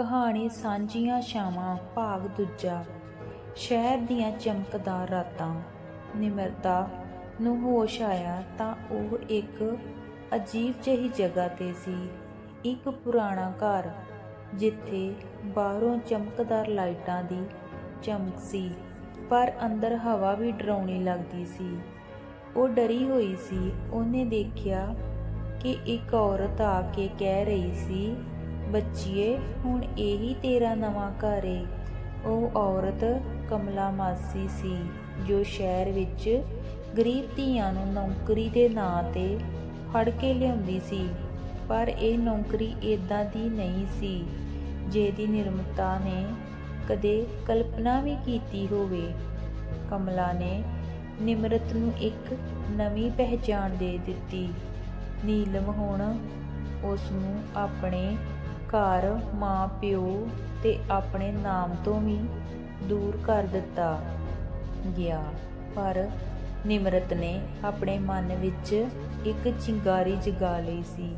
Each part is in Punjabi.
ਕਹਾਣੀ ਸਾਂਝੀਆਂ ਛਾਵਾਂ ਭਾਗ ਦੂਜਾ। ਸ਼ਹਿਰ ਦੀਆਂ ਚਮਕਦਾਰ ਰਾਤਾਂ। ਨਿਮਰਤਾ ਨੂੰ ਹੋਸ਼ ਆਇਆ ਤਾਂ ਉਹ ਇੱਕ ਅਜੀਬ ਜਿਹੀ ਜਗ੍ਹਾ ਤੇ ਸੀ। ਇੱਕ ਪੁਰਾਣਾ ਘਰ, ਜਿੱਥੇ ਬਾਹਰੋਂ ਚਮਕਦਾਰ ਲਾਈਟਾਂ ਦੀ ਚਮਕ ਸੀ, ਪਰ ਅੰਦਰ ਹਵਾ ਵੀ ਡਰਾਉਣੀ ਲੱਗਦੀ ਸੀ। ਉਹ ਡਰੀ ਹੋਈ ਸੀ। ਉਹਨੇ ਦੇਖਿਆ ਕਿ ਇੱਕ ਔਰਤ ਆ ਕੇ ਕਹਿ ਰਹੀ ਸੀ ਬੱਚੀਏ, ਹੁਣ ਇਹੀ ਤੇਰਾ ਨਵਾਂ ਘਰ ਏ। ਉਹ ਔਰਤ ਕਮਲਾ ਮਾਸੀ ਸੀ, ਜੋ ਸ਼ਹਿਰ ਵਿੱਚ ਗਰੀਬ ਧੀਆਂ ਨੂੰ ਨੌਕਰੀ ਦੇ ਨਾਂ ਤੇ ਫੜ ਕੇ ਲਿਆਉਂਦੀ ਸੀ। ਪਰ ਇਹ ਨੌਕਰੀ ਇਦਾਂ ਦੀ ਨਹੀਂ ਸੀ, ਜਿਹਦੀ ਨਿਰਮਤਾ ਨੇ ਕਦੇ ਕਲਪਨਾ ਵੀ ਕੀਤੀ ਹੋਵੇ। ਕਮਲਾ ਨੇ ਨਿਮਰਤ ਨੂੰ ਇੱਕ ਨਵੀਂ ਪਹਿਚਾਣ ਦੇ ਦਿੱਤੀ। ਨੀਲਮ ਹੁਣ ਉਸ ਨੂੰ ਆਪਣੇ ਘਰ ਮਾਂ, ਪਿਓ ਤੇ ਆਪਣੇ ਨਾਮ ਤੋਂ ਵੀ ਦੂਰ ਕਰ ਦਿੱਤਾ ਗਿਆ। ਪਰ ਨਿਮਰਤ ਨੇ ਆਪਣੇ ਮਨ ਵਿੱਚ ਇੱਕ ਚਿੰਗਾਰੀ ਜਗਾ ਲਈ ਸੀ।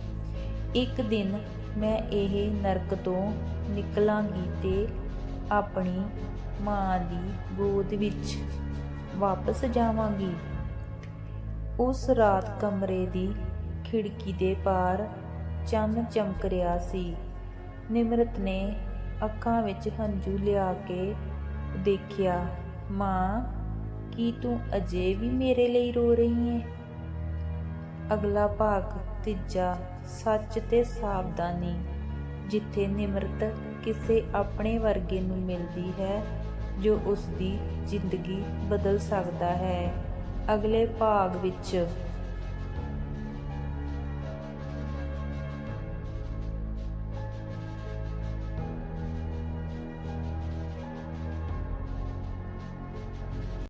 ਇੱਕ ਦਿਨ ਮੈਂ ਇਹ ਨਰਕ ਤੋਂ ਨਿਕਲਾਂਗੀ ਤੇ ਆਪਣੀ ਮਾਂ ਦੀ ਗੋਦ ਵਿੱਚ ਵਾਪਸ ਜਾਵਾਂਗੀ। ਉਸ ਰਾਤ ਕਮਰੇ ਦੀ ਖਿੜਕੀ ਦੇ ਪਾਰ ਚੰਨ ਚਮਕ ਰਿਹਾ ਸੀ। ਨਿਮਰਤ ਨੇ ਅੱਖਾਂ ਵਿੱਚ ਹੰਝੂ ਲਿਆ ਕੇ ਦੇਖਿਆ, ਮਾਂ, ਕੀ ਤੂੰ ਅਜੇ ਵੀ ਮੇਰੇ ਲਈ ਰੋ ਰਹੀ ਹੈ ਅਗਲਾ ਭਾਗ ਤੀਜਾ, ਸੱਚ ਤੇ ਸਾਵਧਾਨੀ, ਜਿੱਥੇ ਨਿਮਰਤ ਕਿਸੇ ਆਪਣੇ ਵਰਗੇ ਨੂੰ ਮਿਲਦੀ ਹੈ, ਜੋ ਉਸ ਦੀ ਜ਼ਿੰਦਗੀ ਬਦਲ ਸਕਦਾ ਹੈ। ਅਗਲੇ ਭਾਗ ਵਿੱਚ